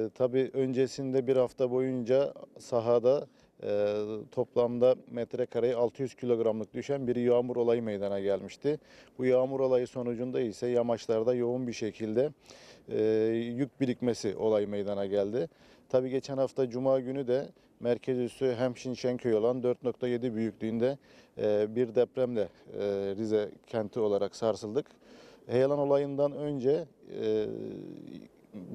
E, Tabii öncesinde bir hafta boyunca sahada e, toplamda metrekareye 600 kilogramlık düşen bir yağmur olayı meydana gelmişti. Bu yağmur olayı sonucunda ise yamaçlarda yoğun bir şekilde e, yük birikmesi olayı meydana geldi. Tabii geçen hafta Cuma günü de merkez üssü Hemşin Şenköy olan 4.7 büyüklüğünde e, bir depremle e, Rize kenti olarak sarsıldık. Heyelan olayından önce e,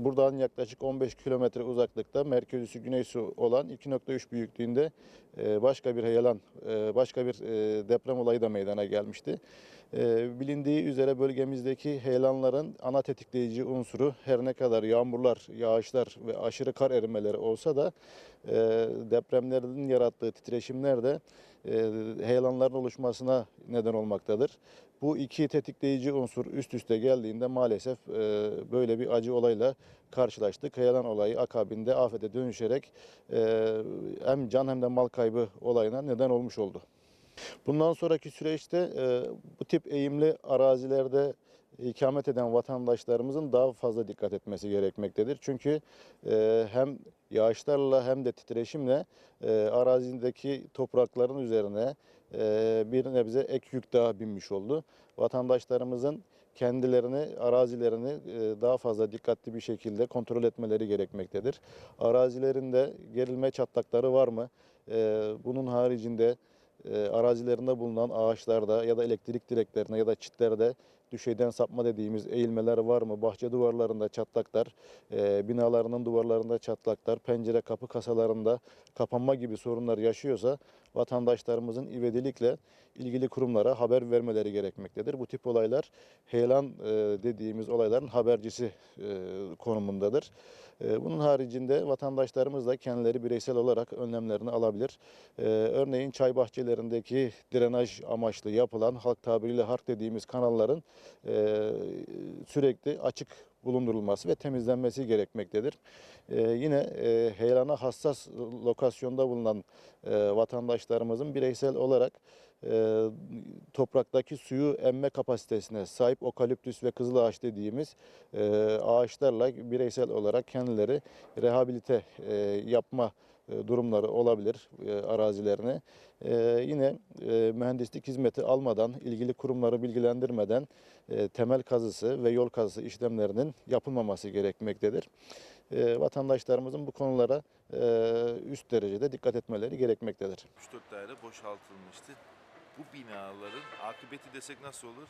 buradan yaklaşık 15 kilometre uzaklıkta merkez üssü olan 2.3 büyüklüğünde e, başka bir heyelan, e, başka bir e, deprem olayı da meydana gelmişti. E, Bilindiği üzere bölgemizdeki heyelanların ana tetikleyici unsuru her ne kadar yağmurlar, yağışlar ve aşırı kar erimeleri olsa da e, depremlerin yarattığı titreşimler de e, heyelanların oluşmasına neden olmaktadır. Bu iki tetikleyici unsur üst üste geldiğinde maalesef e, böyle bir acı olayla karşılaştık. Heyelan olayı akabinde afete dönüşerek hem can hem de mal kaybı olayına neden olmuş oldu. Bundan sonraki süreçte e, bu tip eğimli arazilerde ikamet eden vatandaşlarımızın daha fazla dikkat etmesi gerekmektedir. Çünkü e, hem yağışlarla hem de titreşimle e, arazideki toprakların üzerine e, bir nebze ek yük daha binmiş oldu. Vatandaşlarımızın kendilerini, arazilerini e, daha fazla dikkatli bir şekilde kontrol etmeleri gerekmektedir. Arazilerinde gerilme çatlakları var mı? E, bunun haricinde e, arazilerinde bulunan ağaçlarda ya da elektrik direklerine ya da çitlerde düşeyden sapma dediğimiz eğilmeler var mı? Bahçe duvarlarında çatlaklar, e, binalarının duvarlarında çatlaklar, pencere kapı kasalarında kapanma gibi sorunlar yaşıyorsa vatandaşlarımızın ivedilikle ilgili kurumlara haber vermeleri gerekmektedir. Bu tip olaylar heyelan e, dediğimiz olayların habercisi e, konumundadır. E, bunun haricinde vatandaşlarımız da kendileri bireysel olarak önlemlerini alabilir. Örneğin çay bahçelerindeki drenaj amaçlı yapılan halk tabiriyle hark dediğimiz kanalların sürekli açık bulundurulması ve temizlenmesi gerekmektedir. E, yine e, heyelana hassas lokasyonda bulunan e, vatandaşlarımızın bireysel olarak e, topraktaki suyu emme kapasitesine sahip okaliptüs ve kızılağaç dediğimiz e, ağaçlarla bireysel olarak kendileri rehabilite e, yapma durumları olabilir e, arazilerine. E, yine e, mühendislik hizmeti almadan, ilgili kurumları bilgilendirmeden e, temel kazısı ve yol kazısı işlemlerinin yapılmaması gerekmektedir. E, vatandaşlarımızın bu konulara e, üst derecede dikkat etmeleri gerekmektedir. 3-4 daire boşaltılmıştı. Bu binaların akıbeti desek nasıl olur?